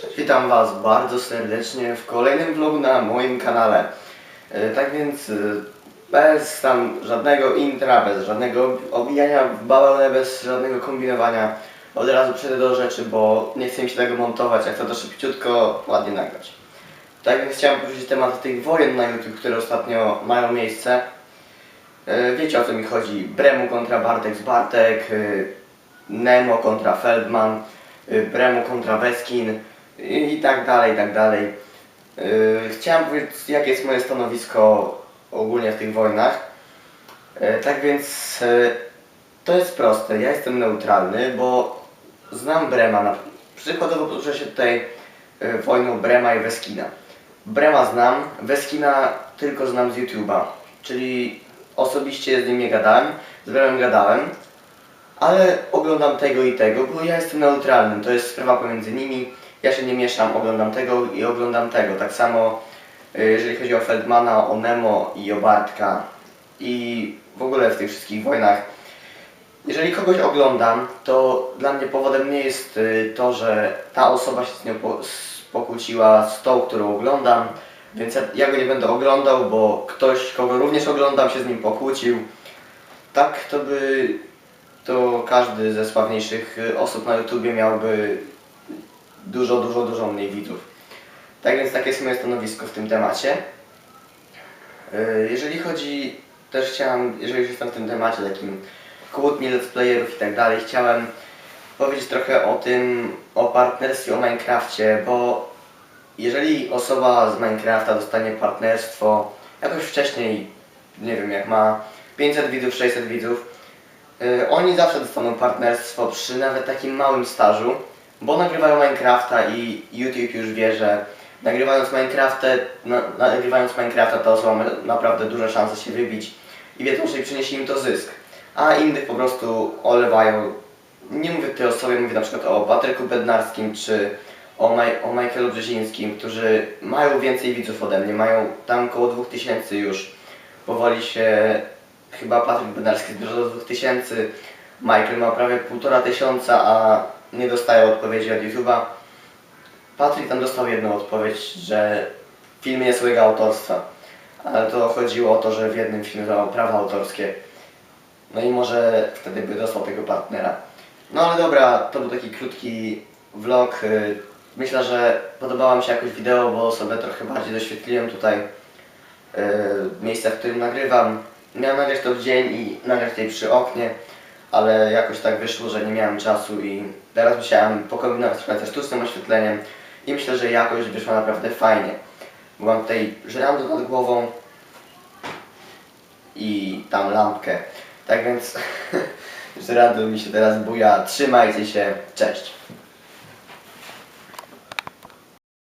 Cześć, witam Was bardzo serdecznie w kolejnym vlogu na moim kanale. E, Tak więc e, bez tam żadnego intra, bez żadnego obijania w bawełnę, bez żadnego kombinowania od razu przejdę do rzeczy, bo nie chcę mi się tego montować, jak chcę to szybciutko, ładnie nagrać. Tak więc chciałem poruszyć temat tych wojen na YouTube, które ostatnio mają miejsce. E, Wiecie o co mi chodzi. Bremu kontra Bartek z Bartek, Nemo kontra Feldman, Bremu kontra Weskin i tak dalej, i tak dalej. E, Chciałem powiedzieć, jakie jest moje stanowisko ogólnie w tych wojnach. E, Tak więc e, to jest proste. Ja jestem neutralny, bo znam Brema. Przykładowo poruszę się tutaj wojną Brema i Weskina. Brema znam, Weskina tylko znam z YouTube'a, czyli osobiście z nim nie gadałem, z Bremem gadałem, ale oglądam tego i tego, bo ja jestem neutralnym, to jest sprawa pomiędzy nimi, ja się nie mieszam, oglądam tego i oglądam tego. Tak samo y, jeżeli chodzi o Feldmana, o Nemo i o Bartka i w ogóle w tych wszystkich wojnach. Jeżeli kogoś oglądam, to dla mnie powodem nie jest y, to, że ta osoba się z nią pokłóciła z tą, którą oglądam, więc ja, ja go nie będę oglądał, bo ktoś, kogo również oglądam, się z nim pokłócił. Tak to by to każdy ze sławniejszych y, osób na YouTubie miałby dużo, dużo, dużo mniej widzów. Tak więc takie jest moje stanowisko w tym temacie. Y, Jeżeli chodzi, też chciałem, jeżeli już jestem w tym temacie takim kłótni let's playerów i tak dalej, chciałem powiedzieć trochę o tym, o partnerstwie, o Minecrafcie, bo jeżeli osoba z Minecrafta dostanie partnerstwo jakoś wcześniej, nie wiem, jak ma 500 widzów, 600 widzów, y, oni zawsze dostaną partnerstwo przy nawet takim małym stażu, bo nagrywają Minecrafta i YouTube już wie, że nagrywając Minecrafta, na, nagrywając Minecrafta ta osoba ma naprawdę duże szanse się wybić i wiedzą, że przyniesie im to zysk, a innych po prostu olewają. Nie mówię tutaj o sobie, mówię na przykład o Patryku Bednarskim czy o, Maj- o Michaelu Brzezińskim, którzy mają więcej widzów ode mnie, mają tam około 2000 już. Powoli się, chyba Patryk Bednarski zbliża do 2000, Michael ma prawie półtora tysiąca, a nie dostaje odpowiedzi od YouTube'a. Patryk tam dostał jedną odpowiedź, że film jest jego autorstwa, ale to chodziło o to, że w jednym filmie dawał prawa autorskie. No i może wtedy by dostał tego partnera. No ale dobra, to był taki krótki vlog. y, Myślę, że podobało mi się jakoś wideo, bo sobie trochę bardziej doświetliłem tutaj y, miejsca, w którym nagrywam. Miałem nagrać to w dzień i nagrać tutaj przy oknie, ale jakoś tak wyszło, że nie miałem czasu i teraz musiałem pokombinować trochę ze sztucznym oświetleniem i myślę, że jakość wyszła naprawdę fajnie. Bo mam tutaj żyrandol nad głową i tam lampkę. Tak więc żyrandol mi się teraz buja. Trzymajcie się. Cześć.